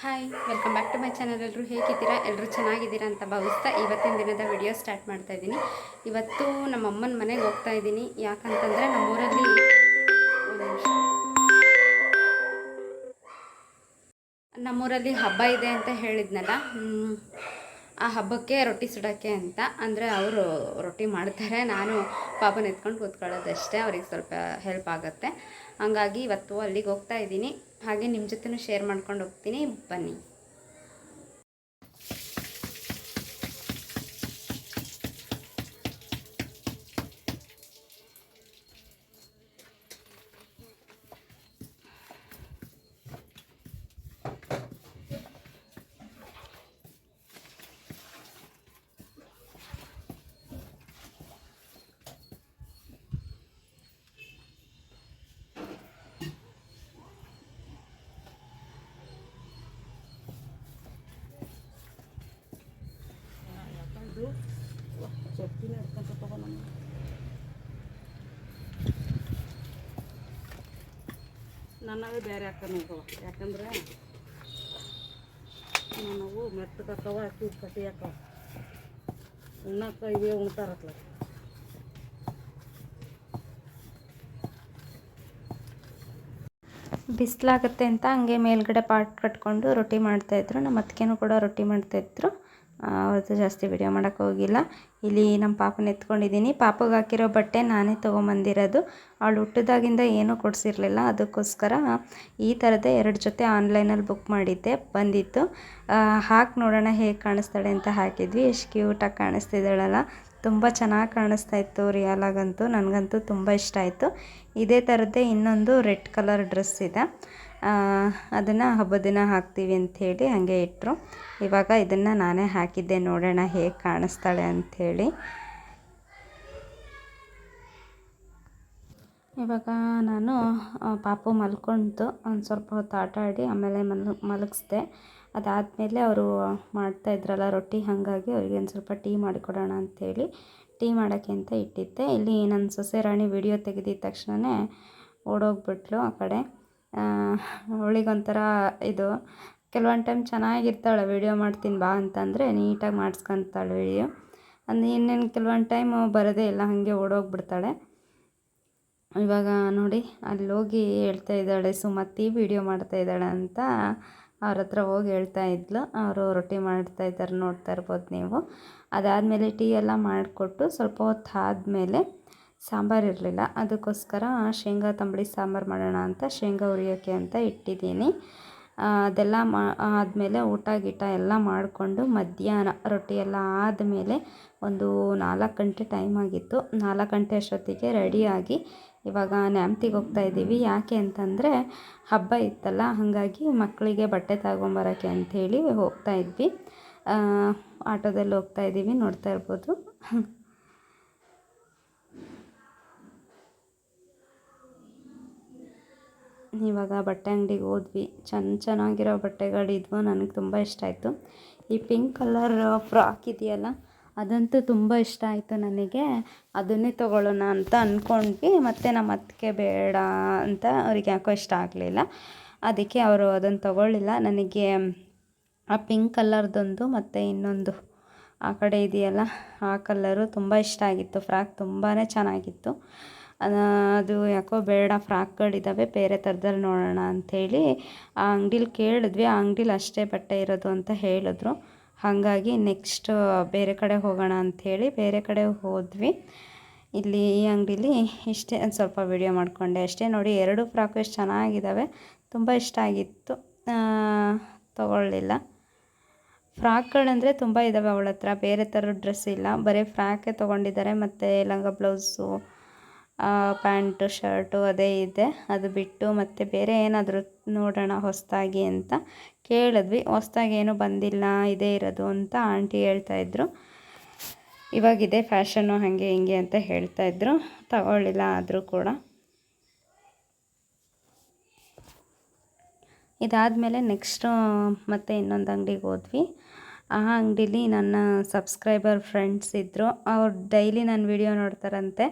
Hi welcome back to my channel ಎಲ್ಲರೂ ಹೇಗಿದ್ದೀರಾ? ಎಲ್ಲರೂ ಚೆನ್ನಾಗಿದ್ದೀರಾ ಅಂತ ಭಾವಿಸ್ತಾ ಇವತ್ತಿನ ದಿನದ ವಿಡಿಯೋ ಸ್ಟಾರ್ಟ್ ಮಾಡ್ತಾ ಇದ್ದೀನಿ. ಇವತ್ತು ನಮ್ಮ ಅಮ್ಮನ ಮನೆಗೆ ಹೋಗ್ತಾ ಇದ್ದೀನಿ. ಯಾಕಂತಂದರೆ ನಮ್ಮೂರಲ್ಲಿ ನಮ್ಮೂರಲ್ಲಿ ಹಬ್ಬ ಇದೆ ಅಂತ ಹೇಳಿದ್ನಲ್ಲ? ಆ ಹಬ್ಬಕ್ಕೆ ರೊಟ್ಟಿ ಸುಡೋಕ್ಕೆ ಅಂತ. ಅಂದರೆ ಅವರು ರೊಟ್ಟಿ ಮಾಡ್ತಾರೆ. ನಾನು ಪಾಪನ ಎತ್ಕೊಂಡು ಕೂತ್ಕೊಳ್ಳೋದಷ್ಟೇ. ಅವ್ರಿಗೆ ಸ್ವಲ್ಪ ಹೆಲ್ಪ್ ಆಗುತ್ತೆ. ಹಾಗಾಗಿ ಇವತ್ತು ಅಲ್ಲಿಗೆ ಹೋಗ್ತಾ ಇದ್ದೀನಿ. ಹಾಗೆ ನಿಮ್ಮ ಜೊತೆನೂ ಶೇರ್ ಮಾಡ್ಕೊಂಡು ಹೋಗ್ತೀನಿ. ಬನ್ನಿ. ನನ್ನವೇ ಬೇರೆ ಹಾಕೊಂಡು ಹೋಗವ ಯಾಕಂದ್ರೆ ನನಗೂ ಮೆತ್ತಗಕ್ಕವ ಅಕ್ಕಿ ಕಟ್ಟಿ ಹಾಕವ ಉಣ್ಣಕ್ಕ ಇವೇ ಉಣ್ತಾರತ್ಲ. ಬಿಸಿಲಾಗತ್ತೆ ಅಂತ ಹಂಗೆ ಮೇಲ್ಗಡೆ ಪಾಟ್ ಕಟ್ಕೊಂಡು ರೊಟ್ಟಿ ಮಾಡ್ತಾಯಿದ್ರು. ನಮ್ಮ ಅತ್ತಿಗೆನೂ ಕೂಡ ರೊಟ್ಟಿ ಮಾಡ್ತಾಯಿದ್ರು. ಅವತ್ತು ಜಾಸ್ತಿ ವಿಡಿಯೋ ಮಾಡೋಕ್ಕೆ ಹೋಗಿಲ್ಲ. ಇಲ್ಲಿ ನಮ್ಮ ಪಾಪನ ಎತ್ಕೊಂಡಿದ್ದೀನಿ. ಪಾಪಗೆ ಹಾಕಿರೋ ಬಟ್ಟೆ ನಾನೇ ತೊಗೊಂಬಂದಿರೋದು. ಅವಳು ಹುಟ್ಟಿದಾಗಿಂದ ಏನೂ ಕೊಡಿಸಿರ್ಲಿಲ್ಲ. ಅದಕ್ಕೋಸ್ಕರ ಈ ಥರದ್ದೇ ಎರಡು ಜೊತೆ ಆನ್ಲೈನಲ್ಲಿ ಬುಕ್ ಮಾಡಿದ್ದೆ. ಬಂದಿತ್ತು. ಹಾಕಿ ನೋಡೋಣ ಹೇಗೆ ಕಾಣಿಸ್ತಾಳೆ ಅಂತ ಹಾಕಿದ್ವಿ. ಎಷ್ಟು ಕ್ಯೂಟಾಗಿ ಕಾಣಿಸ್ತಿದ್ದಾಳಲ್ಲ. ತುಂಬ ಚೆನ್ನಾಗಿ ಕಾಣಿಸ್ತಾ ಇತ್ತು ರಿಯಲಾಗಂತೂ ನನಗಂತೂ ತುಂಬ ಇಷ್ಟ ಆಯಿತು. ಇದೇ ಥರದ್ದೇ ಇನ್ನೊಂದು ರೆಡ್ ಕಲರ್ ಡ್ರೆಸ್ ಇದೆ. ಅದನ್ನು ಹಬ್ಬದ ದಿನ ಹಾಕ್ತೀವಿ ಅಂಥೇಳಿ ಹಾಗೆ ಇಟ್ಟರು ಇವಾಗ ಇದನ್ನು ನಾನೇ ಹಾಕಿದ್ದೆ, ನೋಡೋಣ ಹೇಗೆ ಕಾಣಿಸ್ತಾಳೆ ಅಂಥೇಳಿ ಇವಾಗ ನಾನು ಪಾಪ ಮಲ್ಕೊಂತು, ಒಂದು ಸ್ವಲ್ಪ ಹೊತ್ತು ಆಟ ಆಡಿ ಆಮೇಲೆ ಮಲ್ ಮಲಗಿಸ್ದೆ. ಅದಾದಮೇಲೆ ಅವರು ಮಾಡ್ತಾ ಇದ್ರಲ್ಲ ರೊಟ್ಟಿ, ಹಾಗಾಗಿ ಅವ್ರಿಗೆ ಒಂದು ಸ್ವಲ್ಪ ಟೀ ಮಾಡಿಕೊಡೋಣ ಅಂಥೇಳಿ ಟೀ ಮಾಡೋಕ್ಕೆ ಅಂತ ಇಟ್ಟಿದ್ದೆ. ಇಲ್ಲಿ ನನ್ನ ಸೊಸೆ ರಾಣಿ ವಿಡಿಯೋ ತೆಗೆದಿದ್ದ ತಕ್ಷಣವೇ ಓಡೋಗ್ಬಿಟ್ಲು ಆ ಕಡೆ. ಅವಳಿಗೊಂಥರ ಇದು, ಕೆಲವೊಂದು ಟೈಮ್ ಚೆನ್ನಾಗಿರ್ತಾಳೆ ವಿಡಿಯೋ ಮಾಡ್ತೀನಿ ಬಾ ಅಂತಂದರೆ ನೀಟಾಗಿ ಮಾಡಿಸ್ಕೊತಾಳೆ ವೀಡಿಯೋ ಅಂದರೆ ಇನ್ನೇನು ಕೆಲವೊಂದು ಟೈಮ್ ಬರೋದೇ ಇಲ್ಲ, ಹಾಗೆ ಓಡೋಗ್ಬಿಡ್ತಾಳೆ. ಇವಾಗ ನೋಡಿ ಅಲ್ಲಿ ಹೋಗಿ ಹೇಳ್ತಾ ಇದ್ದಾಳೆ, ಸುಮತಿ ವೀಡಿಯೋ ಮಾಡ್ತಾ ಇದ್ದಾಳೆ ಅಂತ ಅವ್ರ ಹತ್ರ ಹೋಗಿ ಹೇಳ್ತಾ ಇದ್ಲು. ಅವರು ರೊಟ್ಟಿ ಮಾಡ್ತಾ ಇದ್ದಾರೆ, ನೋಡ್ತಾ ಇರ್ಬೋದು ನೀವು. ಅದಾದಮೇಲೆ ಟೀ ಎಲ್ಲ ಮಾಡಿಕೊಟ್ಟು ಸ್ವಲ್ಪ ಹೊತ್ತು ಆದಮೇಲೆ ಸಾಂಬಾರು ಇರಲಿಲ್ಲ. ಅದಕ್ಕೋಸ್ಕರ ಶೇಂಗಾ, ತಂಬಳಿ ಸಾಂಬಾರು ಮಾಡೋಣ ಅಂತ ಶೇಂಗಾ ಹುರಿಯೋಕ್ಕೆ ಅಂತ ಇಟ್ಟಿದ್ದೀನಿ. ಅದೆಲ್ಲ ಮಾ, ಆದಮೇಲೆ ಊಟ ಗೀಟ ಎಲ್ಲ ಮಾಡಿಕೊಂಡು ಮಧ್ಯಾಹ್ನ ರೊಟ್ಟಿ ಎಲ್ಲ ಆದಮೇಲೆ ಒಂದು ನಾಲ್ಕು ಗಂಟೆ ಟೈಮ್ ಆಗಿತ್ತು. ನಾಲ್ಕು ಗಂಟೆ ಅಷ್ಟೊತ್ತಿಗೆ ರೆಡಿಯಾಗಿ ಇವಾಗ ನ್ಯಾಮ್ತಿಗೆ ಹೋಗ್ತಾ ಇದ್ದೀವಿ. ಯಾಕೆ ಅಂತಂದರೆ ಹಬ್ಬ ಇತ್ತಲ್ಲ, ಹಾಗಾಗಿ ಮಕ್ಕಳಿಗೆ ಬಟ್ಟೆ ತಗೊಂಬರೋಕ್ಕೆ ಅಂಥೇಳಿ ಹೋಗ್ತಾ ಇದ್ವಿ. ಆಟೋದಲ್ಲಿ ಹೋಗ್ತಾ ಇದ್ದೀವಿ, ನೋಡ್ತಾ ಇರ್ಬೋದು. ಇವಾಗ ಬಟ್ಟೆ ಅಂಗಡಿಗೆ ಹೋದ್ವಿ. ಚೆನ್ನ ಚೆನ್ನಾಗಿರೋ ಬಟ್ಟೆಗಳಿದ್ವು ನನಗೆ ತುಂಬ ಇಷ್ಟ ಆಯಿತು. ಈ ಪಿಂಕ್ ಕಲರ್ ಫ್ರಾಕ್ ಇದೆಯಲ್ಲ, ಅದಂತೂ ತುಂಬ ಇಷ್ಟ ಆಯಿತು ನನಗೆ. ಅದನ್ನೇ ತೊಗೊಳ್ಳೋಣ ಅಂತ ಅಂದ್ಕೊಂಡ್ವಿ ಮತ್ತು ನಮ್ಮ ಅತ್ತಿಗೆ ಬೇಡ ಅಂತ ಅವ್ರಿಗೆ ಯಾಕೋ ಇಷ್ಟ ಆಗಲಿಲ್ಲ. ಅದಕ್ಕೆ ಅವರು ಅದನ್ನು ತೊಗೊಳ್ಳಿಲ್ಲ. ನನಗೆ ಆ ಪಿಂಕ್ ಕಲರ್ದೊಂದು ಮತ್ತು ಇನ್ನೊಂದು ಆ ಕಡೆ ಇದೆಯಲ್ಲ, ಆ ಕಲರು ತುಂಬ ಇಷ್ಟ ಆಗಿತ್ತು. ಫ್ರಾಕ್ ತುಂಬಾ ಚೆನ್ನಾಗಿತ್ತು. ಅದ- ಯಾಕೋ ಬೇಡ ಫ್ರಾಕ್ಗಳಿದ್ದಾವೆ ಬೇರೆ ಥರದಲ್ಲಿ ನೋಡೋಣ ಅಂಥೇಳಿ ಆ ಅಂಗಡೀಲಿ ಕೇಳಿದ್ವಿ. ಆ ಅಂಗಡೀಲಿ ಅಷ್ಟೇ ಬಟ್ಟೆ ಇರೋದು ಅಂತ ಹೇಳಿದ್ರು. ಹಾಗಾಗಿ ನೆಕ್ಸ್ಟ್ ಬೇರೆ ಕಡೆ ಹೋಗೋಣ ಅಂಥೇಳಿ ಬೇರೆ ಕಡೆ ಹೋದ್ವಿ. ಇಲ್ಲಿ ಈ ಅಂಗಡೀಲಿ ಇಷ್ಟೇ, ಒಂದು ಸ್ವಲ್ಪ ವಿಡಿಯೋ ಮಾಡಿಕೊಂಡೆ. ಅಷ್ಟೇ ನೋಡಿ, ಎರಡು ಫ್ರಾಕು ಎಷ್ಟು ಚೆನ್ನಾಗಿದ್ದಾವೆ ತುಂಬ ಇಷ್ಟ ಆಗಿತ್ತು. ತಗೊಳ್ಳಿಲ್ಲ. ಫ್ರಾಕ್ಗಳಂದರೆ ತುಂಬ ಇದ್ದಾವೆ ಅವಳ ಹತ್ರ ಬೇರೆ ಥರದ ಡ್ರೆಸ್ ಇಲ್ಲ. ಬರೀ ಫ್ರಾಕೇ ತೊಗೊಂಡಿದ್ದಾರೆ. ಮತ್ತು ಲಂಗ ಬ್ಲೌಸು ಪ್ಯಾಂಟು, ಶರ್ಟು ಅದೇ ಇದೆ. ಅದು ಬಿಟ್ಟು ಮತ್ತು ಬೇರೆ ಏನಾದರೂ ನೋಡೋಣ ಹೊಸದಾಗಿ ಅಂತ ಕೇಳಿದ್ವಿ. ಹೊಸ್ದಾಗಿ ಏನೂ ಬಂದಿಲ್ಲ, ಇದೇ ಇರೋದು ಅಂತ ಆಂಟಿ ಹೇಳ್ತಾಯಿದ್ರು ಇವಾಗ ಇದೇ ಫ್ಯಾಷನ್ನು ಹಾಗೆ ಹಿಂಗೆ ಅಂತ ಹೇಳ್ತಾಯಿದ್ರು ತಗೊಳ್ಳಿಲ್ಲ ಆದರೂ ಕೂಡ. ಇದಾದಮೇಲೆ ನೆಕ್ಸ್ಟು, ಮತ್ತೆ ಇನ್ನೊಂದು ಅಂಗಡಿಗೆ ಹೋದ್ವಿ. ಆ ಅಂಗಡೀಲಿ ನನ್ನ ಸಬ್ಸ್ಕ್ರೈಬರ್ ಫ್ರೆಂಡ್ಸ್ ಇದ್ದರು ಅವ್ರು ಡೈಲಿ ನನ್ನ ವಿಡಿಯೋ ನೋಡ್ತಾರಂತೆ.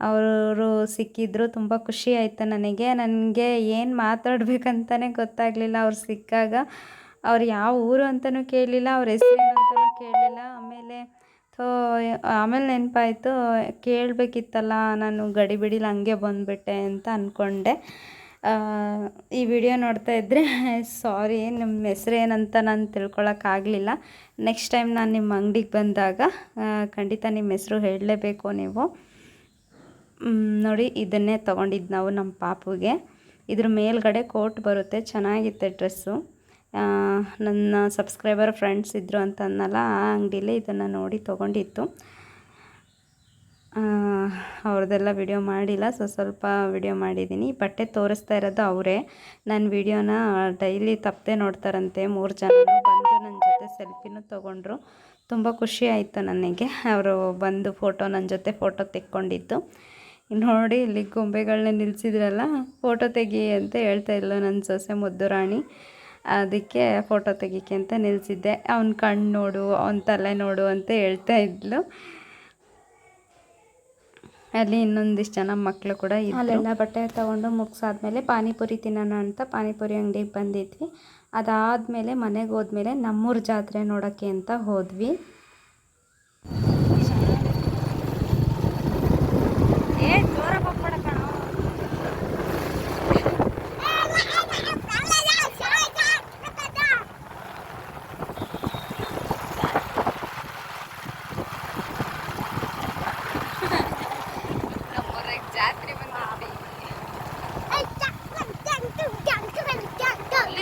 ಅವರು ಸಿಕ್ಕಿದ್ರು ತುಂಬ ಖುಷಿ ಆಯಿತು ನನಗೆ. ನನಗೆ ಏನು ಮಾತಾಡಬೇಕಂತಲೇ ಗೊತ್ತಾಗಲಿಲ್ಲ ಅವ್ರು ಸಿಕ್ಕಾಗ. ಅವ್ರು ಯಾವ ಊರು ಅಂತಲೂ ಕೇಳಲಿಲ್ಲ ಅವ್ರ ಹೆಸರು ಅಂತಲೂ ಕೇಳಲಿಲ್ಲ ಆಮೇಲೆ ಥೋ, ಆಮೇಲೆ ನೆನಪಾಯಿತು, ಕೇಳಬೇಕಿತ್ತಲ್ಲ, ನಾನು ಗಡಿಬಿಡಿಲಿ ಹಂಗೆ ಬಂದುಬಿಟ್ಟೆ ಅಂತ ಅಂದ್ಕೊಂಡೆ ಈ ವಿಡಿಯೋ ನೋಡ್ತಾ ಇದ್ದರೆ ಸಾರಿ ನಿಮ್ಮ ಹೆಸ್ರು ಏನಂತ ನಾನು ತಿಳ್ಕೊಳಕ್ಕಾಗಲಿಲ್ಲ ನೆಕ್ಸ್ಟ್ ಟೈಮ್ ನಾನು ನಿಮ್ಮ ಅಂಗಡಿಗೆ ಬಂದಾಗ ಖಂಡಿತ ನಿಮ್ಮ ಹೆಸರು ಹೇಳಲೇಬೇಕು ನೀವು. ನೋಡಿ, ಇದನ್ನೇ ತೊಗೊಂಡಿದ್ದು ನಾವು ನಮ್ಮ ಪಾಪುಗೆ. ಇದ್ರ ಮೇಲ್ಗಡೆ ಕೋಟ್ ಬರುತ್ತೆ, ಚೆನ್ನಾಗಿತ್ತೆ ಡ್ರೆಸ್ಸು. ನನ್ನ ಸಬ್ಸ್ಕ್ರೈಬರ್ ಫ್ರೆಂಡ್ಸ್ ಇದ್ದರು ಅಂತ ಅನ್ನಲ್ಲ ಆ ಅಂಗಡಿಲೇ ಇದನ್ನು ನೋಡಿ ತೊಗೊಂಡಿತ್ತು. ಅವ್ರದ್ದೆಲ್ಲ ವಿಡಿಯೋ ಮಾಡಿಲ್ಲ, ಸೊ ಸ್ವಲ್ಪ ವಿಡಿಯೋ ಮಾಡಿದ್ದೀನಿ ಬಟ್ಟೆ ತೋರಿಸ್ತಾ ಇರೋದು ಅವರೇ. ನನ್ನ ವಿಡಿಯೋನ ಡೈಲಿ ತಪ್ಪದೆ ನೋಡ್ತಾರಂತೆ. ಮೂರು ಜನ ಬಂದು ನನ್ನ ಜೊತೆ ಸೆಲ್ಫಿನೂ ತೊಗೊಂಡ್ರು. ತುಂಬ ಖುಷಿ ಆಯಿತು ನನಗೆ. ಅವರು ಬಂದು ಫೋಟೋ ನನ್ನ ಜೊತೆ ಫೋಟೋ ತೆಕ್ಕೊಂಡಿದ್ದು. ನೋಡಿ, ಇಲ್ಲಿ ಗೊಂಬೆಗಳನ್ನ ನಿಲ್ಲಿಸಿದ್ರಲ್ಲ ಫೋಟೋ ತೆಗಿ ಅಂತ ಹೇಳ್ತಾ ಇಲ್ಲ ನನ್ನ ಸೊಸೆ ಮುದ್ದು ರಾಣಿ. ಅದಕ್ಕೆ ಫೋಟೋ ತೆಗಿಕೆ ಅಂತ ನಿಲ್ಲಿಸಿದ್ದೆ ಅವ್ನ ಕಣ್ಣು ನೋಡು, ಅವ್ನ ತಲೆ ನೋಡು ಅಂತ ಹೇಳ್ತಾ ಇದ್ಲು. ಅಲ್ಲಿ ಇನ್ನೊಂದಿಷ್ಟು ಜನ ಮಕ್ಕಳು ಕೂಡ ಅಲ್ಲೆಲ್ಲ ಬಟ್ಟೆ ತೊಗೊಂಡು ಮುಗಿಸಾದ್ಮೇಲೆ ಪಾನಿಪುರಿ ತಿನ್ನೋಣ ಅಂತ ಪಾನಿಪುರಿ ಅಂಗಡಿಗೆ ಬಂದಿದ್ವಿ. ಅದಾದಮೇಲೆ ಮನೆಗೆ ಹೋದ್ಮೇಲೆ ನಮ್ಮೂರ ಜಾತ್ರೆ ನೋಡೋಕ್ಕೆ ಅಂತ ಹೋದ್ವಿ.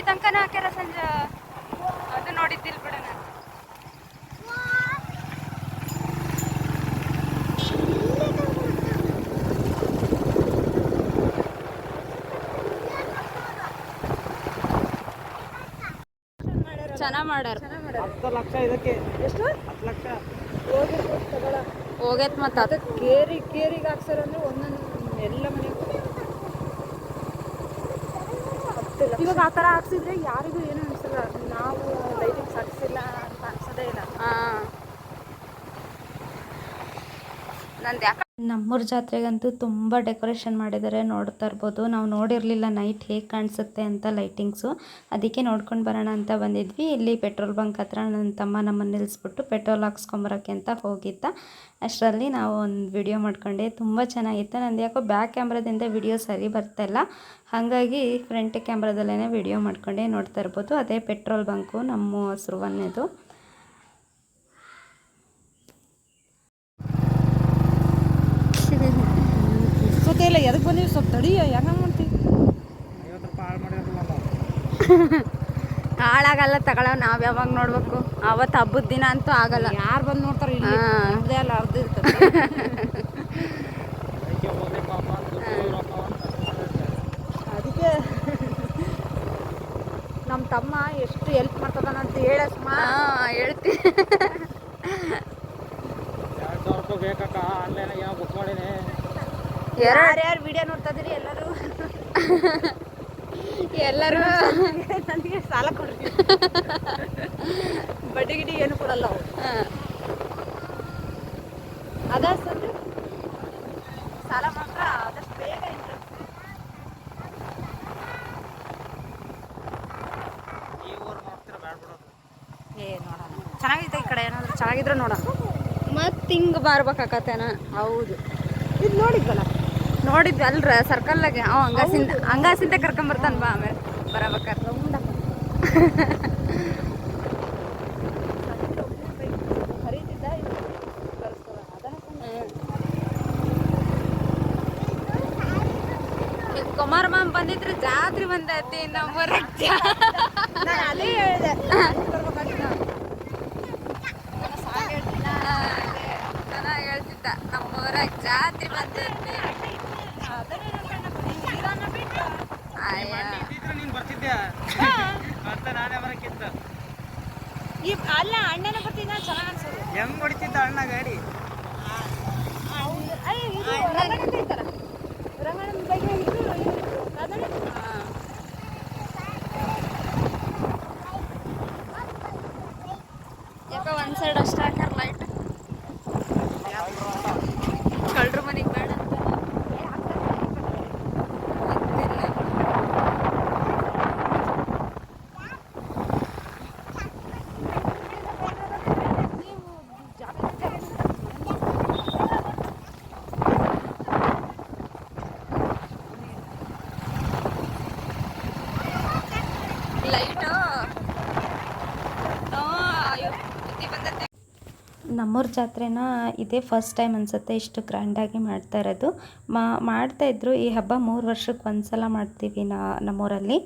ತನಕನೂ ಹಾಕ್ಯಾರ ಸಂಜೆ? ಅದು ನೋಡಿದ್ದಿಲ್ ಬಿಡ ನಾನು. ಚೆನ್ನಾಗಿ ಮಾಡ್ಯಾರ. ಹತ್ತು ಲಕ್ಷ ಇದಕ್ಕೆ. ಎಷ್ಟು? ಹತ್ತು ಲಕ್ಷ. ಹೋಗೈತ್ ಮತ್ತೆ ಅದು ಕೇರಿ ಕೇರಿಗೆ ಹಾಕ್ಸಾರ ಅಂದ್ರೆ ಒಂದೊಂದು ಎಲ್ಲ ಮನೆ ಇವಾಗ ಆ ಥರ ಹಾಕ್ಸಿದ್ರೆ ಯಾರಿಗೂ ಏನು ಅನ್ಸಲ್ಲ. ನಾವು ಲೈಟಿಂಗ್ಸ್ ಹಾಕ್ಸಿಲ್ಲ ಅಂತ ಅನ್ಸೋದೇ ಇಲ್ಲ. ನಂದು ಯಾಕೆ ನಮ್ಮೂರ ಜಾತ್ರೆಗಂತೂ ತುಂಬ ಡೆಕೋರೇಷನ್ ಮಾಡಿದ್ದಾರೆ, ನೋಡ್ತಾ ಇರ್ಬೋದು. ನಾವು ನೋಡಿರಲಿಲ್ಲ ನೈಟ್ ಹೇಗೆ ಕಾಣಿಸುತ್ತೆ ಅಂತ ಲೈಟಿಂಗ್ಸು. ಅದಕ್ಕೆ ನೋಡ್ಕೊಂಡು ಬರೋಣ ಅಂತ ಬಂದಿದ್ವಿ. ಇಲ್ಲಿ ಪೆಟ್ರೋಲ್ ಬಂಕ್ ಹತ್ರ ನನ್ನ ತಮ್ಮ ನಮ್ಮನ್ನು ನಿಲ್ಲಿಸ್ಬಿಟ್ಟು ಪೆಟ್ರೋಲ್ ಹಾಕ್ಸ್ಕೊಂಬರೋಕ್ಕೆ ಅಂತ ಹೋಗಿದ್ದ. ಅಷ್ಟರಲ್ಲಿ ನಾವು ಒಂದು ವಿಡಿಯೋ ಮಾಡ್ಕೊಂಡೆ. ತುಂಬ ಚೆನ್ನಾಗಿತ್ತು. ನಂದು ಯಾಕೋ ಬ್ಯಾಕ್ ಕ್ಯಾಮ್ರಾದಿಂದ ವಿಡಿಯೋ ಸರಿ ಇಲ್ಲ. ಹಾಗಾಗಿ ಫ್ರಂಟ್ ಕ್ಯಾಮ್ರಾದಲ್ಲೇ ವಿಡಿಯೋ ಮಾಡ್ಕೊಂಡೆ, ನೋಡ್ತಾ ಇರ್ಬೋದು. ಅದೇ ಪೆಟ್ರೋಲ್ ಬಂಕು ನಮ್ಮ ಹಸ್ರುವನ್ನೇದು ಇಲ್ಲ ಎದಕ್ಕೆ ಬಂದೀವಿ ಸ್ವಲ್ಪ ತಡಿ ಹೆಂಗ ಮಾಡ್ತೀವಿ ಹಾಳಾಗಲ್ಲ ತಗೊಳ ನಾವು ಯಾವಾಗ ನೋಡ್ಬೇಕು. ಅವತ್ತು ಹಬ್ಬದ ದಿನ ಅಂತೂ ಆಗಲ್ಲ. ಯಾರು ಬಂದು ನೋಡ್ತಾರೆ ಇಲ್ಲಿ. ಅಲ್ಲ ಅರ್ಧ ಇರ್ತದೆ. ಅದಕ್ಕೆ ನಮ್ಮ ತಮ್ಮ ಎಷ್ಟು ಹೆಲ್ಪ್ ಮಾಡ್ತದಾನ ಅಂತ ಹೇಳ ಸುಮಾ. ಹಾಂ ಹೇಳ್ತೀನಿ ಎರಡು ಸಾವಿರ ರೂಪಾಯಿ ಬೇಕಕ್ಕ ಬುಕ್ ಮಾಡೀನಿ? ಯಾರ್ಯಾರು ವಿಡಿಯೋ ನೋಡ್ತಾ ಇದ್ರಿ ಎಲ್ಲರೂ? ಎಲ್ಲರೂ ನನಗೆ ಸಾಲ ಕೊಡ್ರಿ. ಬಡ್ಡಿ ಗಿಡಿ ಏನು ಕೊಡಲ್ಲ ಅವ್ರು. ಅದ ಸಂದ್ರೆ ಸಾಲ ಮಾತ್ರ ಆದಷ್ಟು ಬೇಗ ಏ ನೋಡೋಣ. ಚೆನ್ನಾಗೈತೆ ಈ ಕಡೆ ಏನಾದ್ರು ಚೆನ್ನಾಗಿದ್ರೆ ನೋಡೋಣ. ಮತ್ತೆ ಹಿಂಗೆ ಬರ್ಬೇಕಾಕತ್ತೇನ ಹೌದು. ಇದು ನೋಡಿದ್ವಲ್ಲ? ನೋಡಿದ್ವಿ ಅಲ್ರ ಸರ್ಕಲ್ಲಾಗೆ ಅವ ಹಂಗಾಸಿಂದ ಹಂಗಾಸಿಂದ ಕರ್ಕೊಂಬರ್ತಾನ ಬಾ ಆಮೇಲೆ. ಬರಬೇಕಾದ್ರೆ ಕುಮಾರ್ ಮಾಮ್ ಬಂದಿದ್ರು ಜಾತ್ರೆ ಬಂದೈತಿ ನಮ್ಮೂರ ಅದೇ ಹೇಳಿದೆ. ಹೇಳ್ತಿದ್ದ. ನಮ್ಮೂರಾಗ ಜಾತ್ರೆ ಬಂದೈತಿ ಅಯ್ಯ. ಇದ್ದಿದ್ರೆ ನೀನು ಬರ್ತಿದ್ದೆ ನಾನೇ ಈ ಅಲ್ಲ ಅಣ್ಣನ ಬರ್ತಿದ್ದ ಚೆನ್ನಾಗಿ ಅನ್ಸೋದು ಹೆಂಗ್ ಹೊಡಿತಿದ್ದ ಅಣ್ಣ ಗಾಡಿ? ರಂಗಣ್ಣ ಬಗ್ಗೆ ಇದು ಇದು ಅದನ್ನ? ಯಾಕ ಒಂದ್ ಸೈಡ್ ಅಷ್ಟೇ like, no. ನಮ್ಮೂರ ಜಾತ್ರೆನ ಇದೇ ಫಸ್ಟ್ ಟೈಮ್ ಅನಿಸುತ್ತೆ ಇಷ್ಟು ಗ್ರ್ಯಾಂಡಾಗಿ ಮಾಡ್ತಾ ಇರೋದು. ಮಾ ಮಾಡ್ತಾಯಿದ್ರು ಈ ಹಬ್ಬ ಮೂರು ವರ್ಷಕ್ಕೆ ಒಂದು ಸಲ ಮಾಡ್ತೀವಿ ನಾ, ನಮ್ಮೂರಲ್ಲಿ.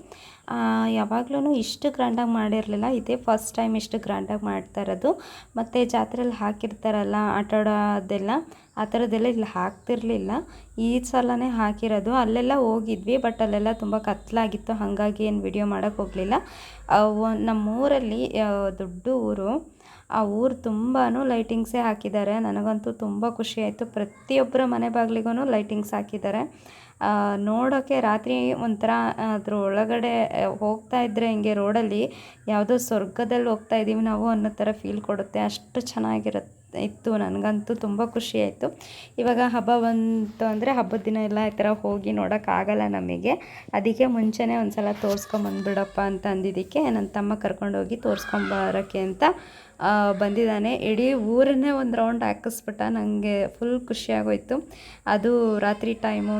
ಯಾವಾಗ್ಲೂ ಇಷ್ಟು ಗ್ರ್ಯಾಂಡಾಗಿ ಮಾಡಿರಲಿಲ್ಲ, ಇದೇ ಫಸ್ಟ್ ಟೈಮ್ ಇಷ್ಟು ಗ್ರ್ಯಾಂಡಾಗಿ ಮಾಡ್ತಾ ಇರೋದು. ಮತ್ತು ಜಾತ್ರೆಯಲ್ಲಿ ಹಾಕಿರ್ತಾರಲ್ಲ, ಆಟ ಆಡೋದೆಲ್ಲ, ಆ ಥರದ್ದೆಲ್ಲ ಇಲ್ಲಿ ಹಾಕ್ತಿರ್ಲಿಲ್ಲ. ಈ ಸಲನೇ ಹಾಕಿರೋದು. ಅಲ್ಲೆಲ್ಲ ಹೋಗಿದ್ವಿ ಬಟ್ ಅಲ್ಲೆಲ್ಲ ತುಂಬ ಕತ್ತಲಾಗಿತ್ತು ಹಾಗಾಗಿ ಏನು ವಿಡಿಯೋ ಮಾಡೋಕ್ಕೆ ಹೋಗಲಿಲ್ಲ. ನಮ್ಮೂರಲ್ಲಿ ದೊಡ್ಡ ಊರು ಆ ಊರು ತುಂಬಾ ಲೈಟಿಂಗ್ಸೇ ಹಾಕಿದ್ದಾರೆ. ನನಗಂತೂ ತುಂಬ ಖುಷಿ ಆಯಿತು. ಪ್ರತಿಯೊಬ್ಬರ ಮನೆ ಬಾಗಿಲಿಗೂ ಲೈಟಿಂಗ್ಸ್ ಹಾಕಿದ್ದಾರೆ. ನೋಡೋಕ್ಕೆ ರಾತ್ರಿ ಒಂಥರ ಅದ್ರ ಒಳಗಡೆ ಹೋಗ್ತಾ ಇದ್ದರೆ ಹಿಂಗೆ ರೋಡಲ್ಲಿ ಯಾವುದೋ ಸ್ವರ್ಗದಲ್ಲಿ ಹೋಗ್ತಾ ಇದ್ದೀವಿ ನಾವು ಅನ್ನೋ ಥರ ಫೀಲ್ ಕೊಡುತ್ತೆ. ಅಷ್ಟು ಚೆನ್ನಾಗಿರುತ್ತೆ ಇತ್ತು ನನಗಂತೂ ತುಂಬ ಖುಷಿ ಆಯಿತು. ಇವಾಗ ಹಬ್ಬ ಬಂತು ಅಂದರೆ ಹಬ್ಬದ ದಿನ ಎಲ್ಲ ಈ ಥರ ಹೋಗಿ ನೋಡೋಕ್ಕಾಗಲ್ಲ ನಮಗೆ. ಅದಕ್ಕೆ ಮುಂಚೆನೇ ಒಂದು ಸಲ ತೋರಿಸ್ಕೊಂಬಂದ್ಬಿಡಪ್ಪ ಅಂತ ಅಂದಿದ್ದಕ್ಕೆ ನನ್ನ ತಮ್ಮ ಕರ್ಕೊಂಡೋಗಿ ತೋರಿಸ್ಕೊಂಬರೋಕ್ಕೆ ಅಂತ ಬಂದಿದ್ದಾನೆ. ಇಡೀ ಊರನ್ನೇ ಒಂದು ರೌಂಡ್ ಹಾಕಿಸ್ಬಿಟ್ಟ ನನಗೆ ಫುಲ್ ಖುಷಿಯಾಗೋಯ್ತು ಅದು ರಾತ್ರಿ ಟೈಮು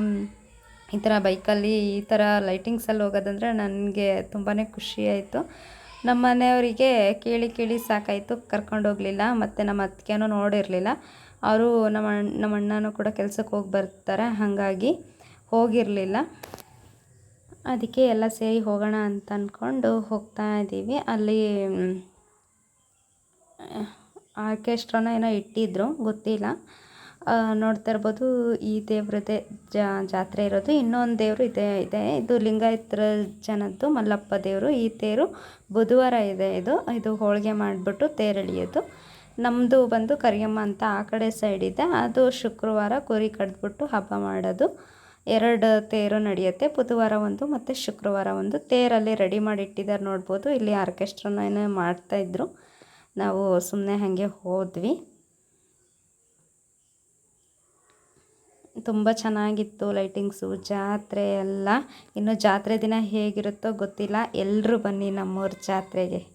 ಈ ಥರ ಬೈಕಲ್ಲಿ ಈ ಥರ ಲೈಟಿಂಗ್ಸಲ್ಲಿ ಹೋಗೋದಂದರೆ ನನಗೆ ತುಂಬಾ ಖುಷಿ ಆಯಿತು. ನಮ್ಮ ಮನೆಯವರಿಗೆ ಕೇಳಿ ಕೇಳಿ ಸಾಕಾಯಿತು ಕರ್ಕೊಂಡೋಗಲಿಲ್ಲ ಮತ್ತು ನಮ್ಮ ಅತ್ತಿಗೆನೂ ನೋಡಿರಲಿಲ್ಲ. ಅವರು ನಮ್ಮ ಅಣ್ಣ ನಮ್ಮ ಅಣ್ಣನೂ ಕೂಡ ಕೆಲಸಕ್ಕೆ ಹೋಗಿ ಬರ್ತಾರೆ, ಹಾಗಾಗಿ ಹೋಗಿರಲಿಲ್ಲ. ಅದಕ್ಕೆ ಎಲ್ಲ ಸೇರಿ ಹೋಗೋಣ ಅಂತ ಅಂದ್ಕೊಂಡು ಹೋಗ್ತಾ ಇದ್ದೀವಿ ಅಲ್ಲಿ ಆರ್ಕೆಸ್ಟ್ರಾನ ಏನೋ ಇಟ್ಟಿದ್ರು, ಗೊತ್ತಿಲ್ಲ. ನೋಡ್ತಾ ಇರ್ಬೋದು, ಈ ದೇವ್ರದ್ದೇ ಜಾತ್ರೆ ಇರೋದು. ಇನ್ನೊಂದು ದೇವರು ಇದೆ ಇದೆ. ಇದು ಲಿಂಗಾಯತರ ಜನದ್ದು ಮಲ್ಲಪ್ಪ ದೇವರು. ಈ ತೇರು ಬುಧವಾರ ಇದೆ ಇದು. ಇದು ಹೋಳಿಗೆ ಮಾಡಿಬಿಟ್ಟು ತೇರು ಎಳೆಯೋದು. ನಮ್ಮದು ಬಂದು ಕರಿಯಮ್ಮ ಅಂತ ಆ ಕಡೆ ಸೈಡ್ ಇದೆ. ಅದು ಶುಕ್ರವಾರ ಕುರಿ ಕಡ್ದ್ಬಿಟ್ಟು ಹಬ್ಬ ಮಾಡೋದು. ಎರಡು ತೇರು ನಡೆಯುತ್ತೆ. ಬುಧವಾರ ಒಂದು ಮತ್ತು ಶುಕ್ರವಾರ ಒಂದು. ತೇರಲ್ಲಿ ರೆಡಿ ಮಾಡಿ ಇಟ್ಟಿದ್ದಾರೆ ನೋಡ್ಬೋದು. ಇಲ್ಲಿ ಆರ್ಕೆಸ್ಟ್ರಾನ ಏನೋ ಮಾಡ್ತಾಯಿದ್ರು ನಾವು ಸುಮ್ಮನೆ ಹಾಗೆ ಹೋದ್ವಿ. ತುಂಬ ಚೆನ್ನಾಗಿತ್ತು ಲೈಟಿಂಗ್ಸು ಜಾತ್ರೆ ಎಲ್ಲ. ಇನ್ನು ಜಾತ್ರೆ ದಿನ ಹೇಗಿರುತ್ತೋ ಗೊತ್ತಿಲ್ಲ. ಎಲ್ಲರೂ ಬನ್ನಿ ನಮ್ಮೂರ ಜಾತ್ರೆಗೆ.